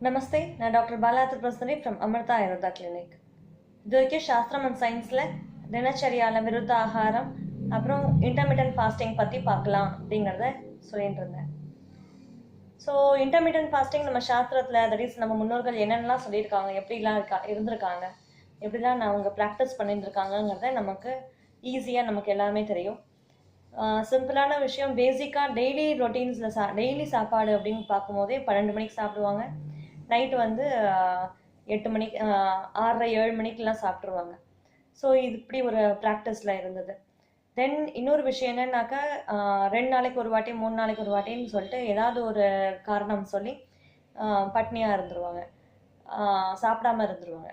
நமஸ்தே நான் doctor Bala Tripurasundari from Amrita Ayurveda clinic இது வரைக்கும் சாஸ்திரம் அண்ட் சயின்ஸில் தினச்சரியால் விருத்த ஆகாரம் அப்புறம் இன்டர்மீடியன்ட் ஃபாஸ்டிங் பற்றி பார்க்கலாம் அப்படிங்கிறத சொல்லிட்டு இருந்தேன் ஸோ இன்டர்மீடியன்ட் ஃபாஸ்டிங் நம்ம சாஸ்திரத்தில் தட் இஸ் நம்ம முன்னோர்கள் என்னென்னலாம் சொல்லியிருக்காங்க எப்படிலாம் இருக்கா இருந்திருக்காங்க எப்படிலாம் அவங்க ப்ராக்டிஸ் பண்ணிட்டு நமக்கு ஈஸியாக நமக்கு எல்லாமே தெரியும் சிம்பிளான விஷயம் பேசிக்காக டெய்லி ரொட்டீன்ஸில் சா டெய்லி சாப்பாடு அப்படின்னு பார்க்கும்போதே பன்னெண்டு மணிக்கு சாப்பிடுவாங்க நைட்டு வந்து எட்டு மணிக்கு ஆறரை ஏழு மணிக்கெலாம் சாப்பிட்ருவாங்க ஸோ இது இப்படி ஒரு ப்ராக்டிஸில் இருந்தது. தென் இன்னொரு விஷயம் என்னன்னாக்கா ரெண்டு நாளைக்கு ஒரு வாட்டி மூணு நாளைக்கு ஒரு வாட்டின்னு சொல்லிட்டு ஏதாவது ஒரு காரணம் சொல்லி பட்னியாக இருந்துருவாங்க. சாப்பிடாம இருந்துருவாங்க.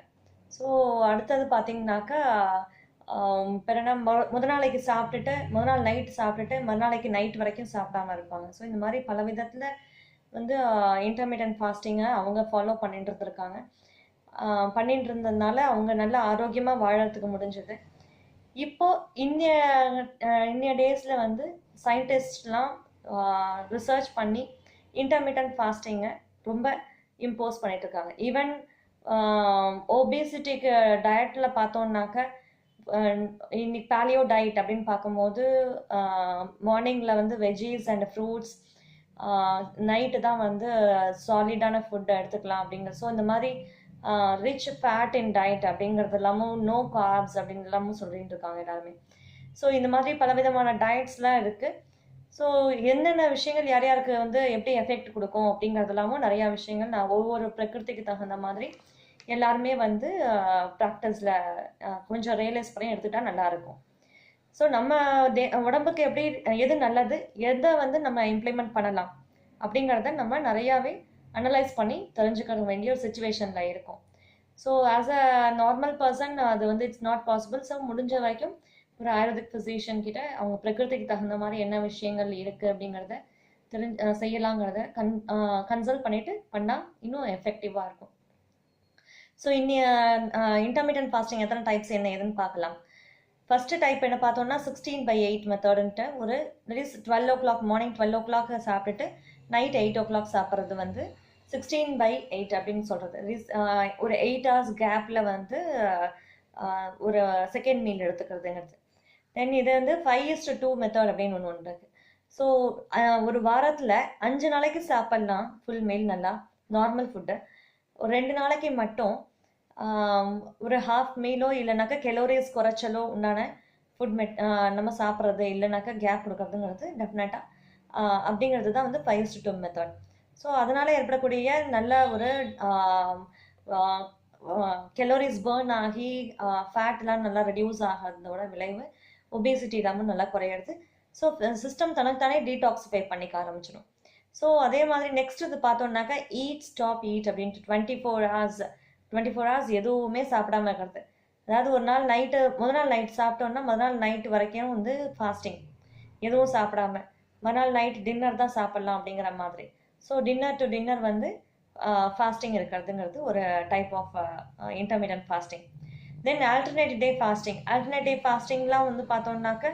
ஸோ அடுத்தது பார்த்தீங்கன்னாக்கா பிறனா முத நாளைக்கு சாப்பிட்டுட்டு முத நாள் நைட் சாப்பிட்டுட்டு மறுநாளைக்கு நைட் வரைக்கும் சாப்பிடாம இருப்பாங்க. ஸோ இந்த மாதிரி பல விதத்தில் வந்து இன்டர்மீடியன்ட் ஃபாஸ்டிங்கை அவங்க ஃபாலோ பண்ணிட்டு இருந்திருக்காங்க. பண்ணிட்டு இருந்ததுனால அவங்க நல்ல ஆரோக்கியமாக வாழறதுக்கு முடிஞ்சது. இப்போ இந்திய இந்திய இன்னைய டேஸில் வந்து சயின்டிஸ்ட்லாம் ரிசர்ச் பண்ணி இன்டர்மீடியன்ட் ஃபாஸ்டிங்கை ரொம்ப இம்போஸ் பண்ணிட்டு இருக்காங்க. ஈவன் ஒபேசிட்டிக்கு டயட்டில் பார்த்தோம்னாக்க இன்னைக்கு பேலியோ டயட் அப்படின்னு பார்க்கும்போது மார்னிங்கில் வந்து வெஜ்ஜீஸ் அண்ட் ஃப்ரூட்ஸ் நைட்டு தான் வந்து சாலிடான ஃபுட் எடுத்துக்கலாம் அப்படிங்கிற ஸோ இந்த மாதிரி ரிச் ஃபேட் இன் டயட் அப்படிங்கிறது எல்லாமும் நோ கார்ப்ஸ் அப்படின்னு எல்லாமும் சொல்லிட்டு இருக்காங்க எல்லாருமே. ஸோ இந்த மாதிரி பலவிதமான டயட்ஸ்லாம் இருக்குது ஸோ என்னென்ன விஷயங்கள் யார் யாருக்கு வந்து எப்படி எஃபெக்ட் கொடுக்கும் அப்படிங்கறதுல்லாமும் நிறையா விஷயங்கள் நான் ஒவ்வொரு பிரகிருதிக்கு தகுந்த மாதிரி எல்லாருமே வந்து ப்ராக்டிஸில் கொஞ்சம் ரியலைஸ் பண்ணி எடுத்துக்கிட்டால் நல்லாயிருக்கும் ஸோ நம்ம தே உடம்புக்கு எப்படி எது நல்லது எதை வந்து நம்ம இம்ப்ளிமெண்ட் பண்ணலாம் அப்படிங்கிறத நம்ம நிறையாவே அனலைஸ் பண்ணி தெரிஞ்சுக்க வேண்டிய ஒரு சுச்சுவேஷனில் இருக்கும். So as a normal person அது வந்து இட்ஸ் நாட் பாசிபிள் ஸோ முடிஞ்ச வரைக்கும் ஒரு ஆயுர்வேதிக் ஃபிசிஷியன் கிட்ட அவங்க பிரகிருதிக்கு தகுந்த மாதிரி என்ன விஷயங்கள் இருக்குது அப்படிங்கிறத தெரிஞ்சு செய்யலாங்கிறத கன் கன்சல்ட் பண்ணிட்டு பண்ணால் இன்னும் எஃபெக்டிவாக இருக்கும். ஸோ இன்னி இன்டர்மீடியன்ட் ஃபாஸ்டிங் எத்தனை டைப்ஸ் என்ன ஏதுன்னு பார்க்கலாம். ஃபர்ஸ்ட் டைப் என்ன பார்த்தோம்னா சிக்ஸ்டீன் பை எயிட் மெத்தடுன்ட்டு ஒரு is twelve o'clock morning twelve o'clock சாப்பிட்டுட்டு நைட் எயிட் ஓ கிளாக் சாப்பிட்றது வந்து சிக்ஸ்டீன் பை எயிட் அப்படின்னு சொல்கிறது ஒரு எயிட் ஹவர்ஸ் கேப்பில் வந்து ஒரு செகண்ட் மீல் எடுத்துக்கிறதுங்கிறது. தென் இது வந்து ஃபைவ் இஸ்ட் டூ மெத்தட் அப்படின்னு ஒன்று இருக்குது ஸோ ஒரு வாரத்தில் அஞ்சு நாளைக்கு சாப்பிட்லாம். ஃபுல் மீல் நல்லா நார்மல் ஃபுட்டு ஒரு ரெண்டு நாளைக்கு மட்டும் ஒரு ஹாஃப் மீலோ இல்லைனாக்கா கெலோரிஸ் குறைச்சலோ உண்டான ஃபுட் மெட் நம்ம சாப்பிட்றது இல்லைனாக்கா கேப் கொடுக்கறதுங்கிறது டெஃபினட்டாக அப்படிங்கிறது தான் வந்து five to two method so அதனால் ஏற்படக்கூடிய நல்ல ஒரு கெலோரிஸ் பேர்ன் ஆகி ஃபேட்லாம் நல்லா ரெடியூஸ் ஆகிறதோட விளைவு ஒபேசிட்டி இல்லாமல் நல்லா குறையிறது. ஸோ சிஸ்டம் தனக்குத்தானே டீடாக்சிஃபை பண்ணிக்க ஆரம்பிச்சிடும் ஸோ அதே மாதிரி நெக்ஸ்ட் இது பார்த்தோம்னாக்கா ஈட் ஸ்டாப் ஈட் அப்படின்ட்டு twenty four hours twenty four hours எதுவுமே சாப்பிடாம இருக்கிறது. அதாவது ஒரு நாள் நைட்டு முதல் நாள் நைட் சாப்பிட்டோம்னா முதல் நாள் நைட்டு வரைக்கும் வந்து ஃபாஸ்டிங் எதுவும் சாப்பிடாம. மறுநாள் நைட் டின்னர் தான் சாப்பிட்லாம் அப்படிங்கிற மாதிரி. ஸோ டின்னர் டு டின்னர் வந்து ஃபாஸ்டிங் இருக்கிறதுங்கிறது ஒரு type of intermittent fasting then alternative day fasting alternative ஃபாஸ்டிங்லாம் வந்து பார்த்தோம்னாக்க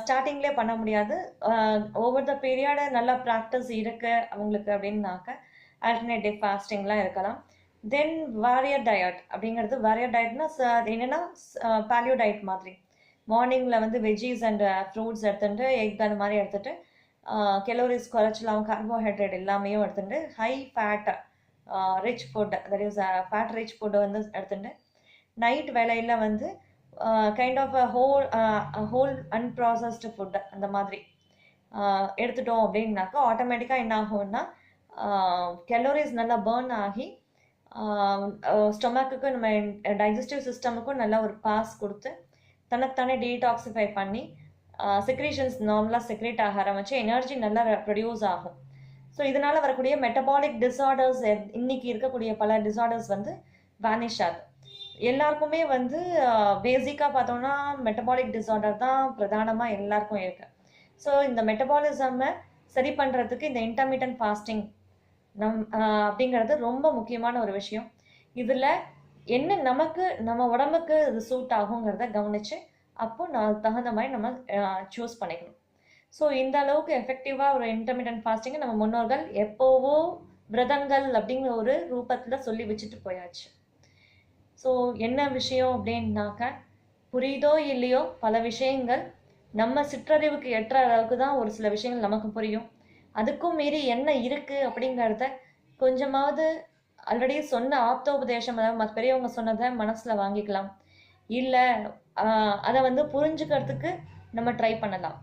ஸ்டார்டிங்லேயே பண்ண முடியாது. ஓவர் த பீரியட நல்லா ப்ராக்டிஸ் இருக்கு அவங்களுக்கு அப்படின்னாக்க ஆல்டர்னேட்டிவ் ஃபாஸ்டிங்லாம் இருக்கலாம். தென் வாரியர் டயட் அப்படிங்கிறது வாரியர் டயட்னா அது என்னென்னா பேலியோ டயட் மாதிரி. மார்னிங்கில் வந்து வெஜ்ஜீஸ் அண்ட் ஃப்ரூட்ஸ் எடுத்துட்டு எக் அந்த மாதிரி எடுத்துகிட்டு கெலோரிஸ் குறைச்சலாம் கார்போஹைட்ரேட் எல்லாமே எடுத்துட்டு high fat rich food that is fat rich ஃபுட்டை வந்து எடுத்துட்டு நைட் வேலையில் வந்து kind of whole whole unprocessed food அந்த மாதிரி எடுத்துட்டோம் அப்படின்னாக்கா ஆட்டோமேட்டிக்காக என்ன ஆகும்னா கெலோரிஸ் நல்லா பேர்ன் ஆகி ஸ்டொமக்குக்கும் நம்ம டைஜஸ்டிவ் சிஸ்டமுக்கும் நல்ல ஒரு பாஸ் கொடுத்து தனக்குத்தானே டீடாக்சிஃபை பண்ணி செக்ரேஷன்ஸ் நார்மலாக செக்ரேட் ஆக ஆரம்பிச்சு எனர்ஜி நல்லா ப்ரொடியூஸ் ஆகும். ஸோ இதனால் வரக்கூடிய மெட்டபாலிக் டிஸார்டர்ஸ் இன்னைக்கு இருக்கக்கூடிய பல டிஸார்டர்ஸ் வந்து வேனிஷ் ஆகுது. எல்லாருக்குமே வந்து பேசிக்காக பார்த்தோம்னா மெட்டபாலிக் டிஸார்டர் தான் பிரதானமாக எல்லாருக்கும் இருக்குது ஸோ இந்த மெட்டபாலிசமை சரி பண்ணுறதுக்கு இந்த இன்டர்மீடியன்ட் ஃபாஸ்டிங் நம் அப்படிங்கிறது ரொம்ப முக்கியமான ஒரு விஷயம். இதில் என்ன நமக்கு நம்ம உடம்புக்கு இது சூட் ஆகுங்கிறத கவனித்து அப்போ நான் தகுந்த மாதிரி நம்ம சூஸ் பண்ணிக்கணும். ஸோ இந்த அளவுக்கு எஃபெக்டிவாக ஒரு இன்டர்மீடியன்ட் ஃபாஸ்டிங்கை நம்ம முன்னோர்கள் எப்போவோ விரதங்கள் அப்படிங்கிற ஒரு ரூபத்தில் சொல்லி வச்சுட்டு போயாச்சு. ஸோ என்ன விஷயம் அப்படின்னாக்க புரியுதோ இல்லையோ பல விஷயங்கள் நம்ம சிற்றறிவுக்கு எட்டுற அளவுக்கு தான் ஒரு சில விஷயங்கள் நமக்கு புரியும். அதுக்கும் மீறி என்ன இருக்கு அப்படிங்கிறத கொஞ்சமாவது ஆல்ரெடி சொன்ன ஆப்தோபதேசம் அதாவது பெரியவங்க சொன்னதை மனசில் வாங்கிக்கலாம். இல்லை அதை வந்து புரிஞ்சுக்கிறதுக்கு நம்ம ட்ரை பண்ணலாம்.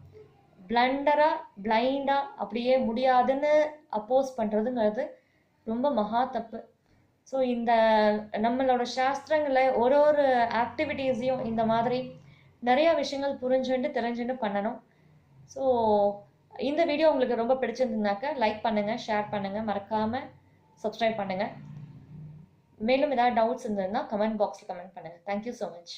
பிளண்டராக பிளைண்டாக அப்படியே முடியாதுன்னு அப்போஸ் பண்ணுறதுங்கிறது ரொம்ப மகா தப்பு. ஸோ இந்த நம்மளோட சாஸ்திரங்களில் ஒரு ஒரு ஆக்டிவிட்டீஸையும் இந்த மாதிரி நிறைய விஷயங்கள் புரிஞ்சுண்டு தெரிஞ்சுட்டு பண்ணணும். ஸோ இந்த வீடியோ உங்களுக்கு ரொம்ப பிடிச்சிருந்ததுனாக்க லைக் பண்ணுங்கள் ஷேர் பண்ணுங்கள் மறக்காமல் சப்ஸ்கிரைப் பண்ணுங்கள் மேலும் ஏதாவது டவுட்ஸ் இருந்ததுன்னா கமெண்ட் பாக்ஸில் கமெண்ட் பண்ணுங்கள் தேங்க்யூ ஸோ மச்